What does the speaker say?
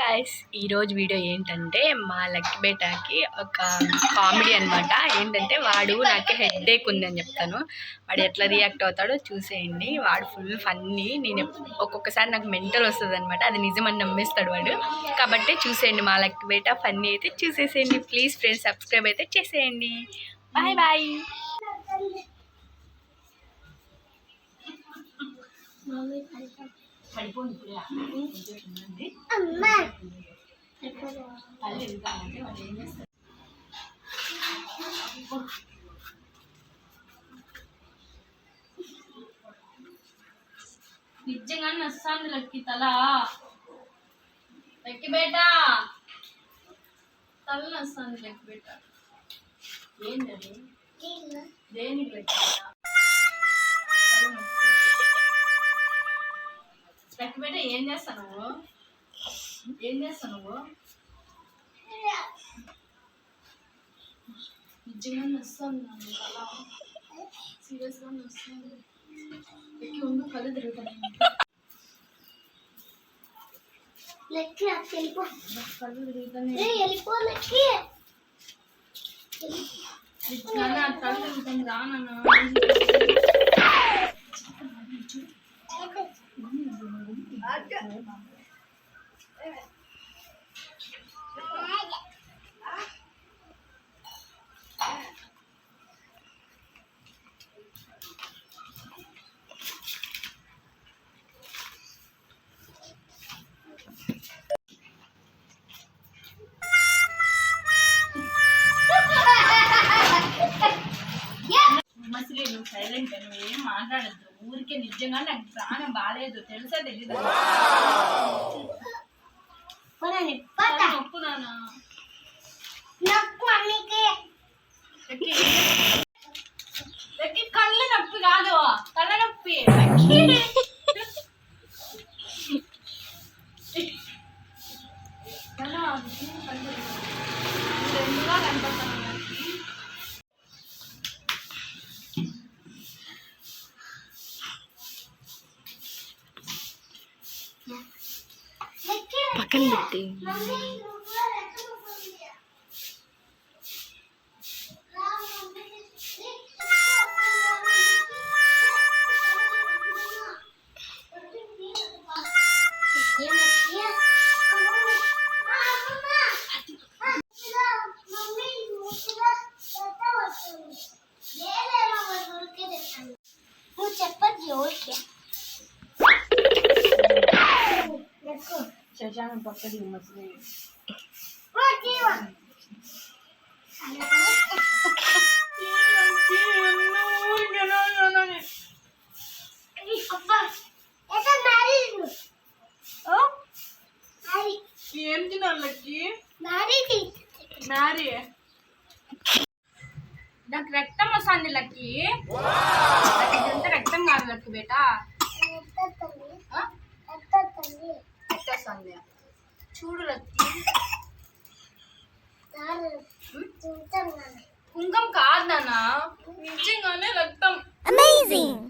Guys ఈరోజు video ఏంటంటే మా లక్కీ బేటాకి ఒక కామెడీ అనమాట ఏంటంటే వాడు నాకు హెడ్ ఏక్ ఉంది అని చెప్తాను. వాడు ఎట్లా రియాక్ట్ అవుతాడో చూసేయండి. వాడు ఫుల్ ఫన్నీ నేను ఒక్కొక్కసారి నాకు మెంటల్ వస్తుంది అనమాట అది నిజమని నమ్మేస్తాడు వాడు. కాబట్టి చూసేయండి మా లక్కీ బేట. ఫన్నీ అయితే చూసేసేయండి. ప్లీజ్ ఫ్రెండ్స్ సబ్స్క్రైబ్ అయితే చేసేయండి. బాయ్ బాయ్ నిజంగా నస్తాంది లక్కి తల. లక్కి బేట. తల నస్తాంది లక్కి బేట. ఏంటది దేనికి లక్కి బేట? బేట ఏం చేస్తావు నువ్వు? ఏం చేస్తావు నువ్వు? నిజంగా నస్తాంది సీరియస్గా నస్తాంది లక్కి ఉండు కళ్ళు తిరుగుతాయి. లెక్కి వెళ్ళిపో. కళ్ళు తిరుగుతాయి ఏ వెళ్ళిపో లెక్కి. నాన్న కళ్ళు తిరుగుతాయి. రా నాన్న మసలి సైలెంట్ నువ్వు ఏం మాట్లాడద్దు. ఊరికే నిజంగా నాకు ప్రాణం బాగాలేదు తెలుసా తెలీదు? నొప్పు లక్కీ. కళ్ళ నొప్పి కాదు. కళ్ళ నొప్పి. కళ్ళ కనపడుతున్నాను లక్కీ లెక్కి పక్కన పెట్టి మమ్మీ నువ్వు శశాంక్ పక్కది మసలి ఏం తినాలి లక్కీ మ్యారేజ్ మ్యారీ నాకు రక్తం వస్తుంది లక్కీ. రక్తం కాదు లక్కీ బేటా. ఆ? వస్తుంది చూడు లక్కీ కుంకం కాదు నాన్న నిజంగానే రక్తం అమేజింగ్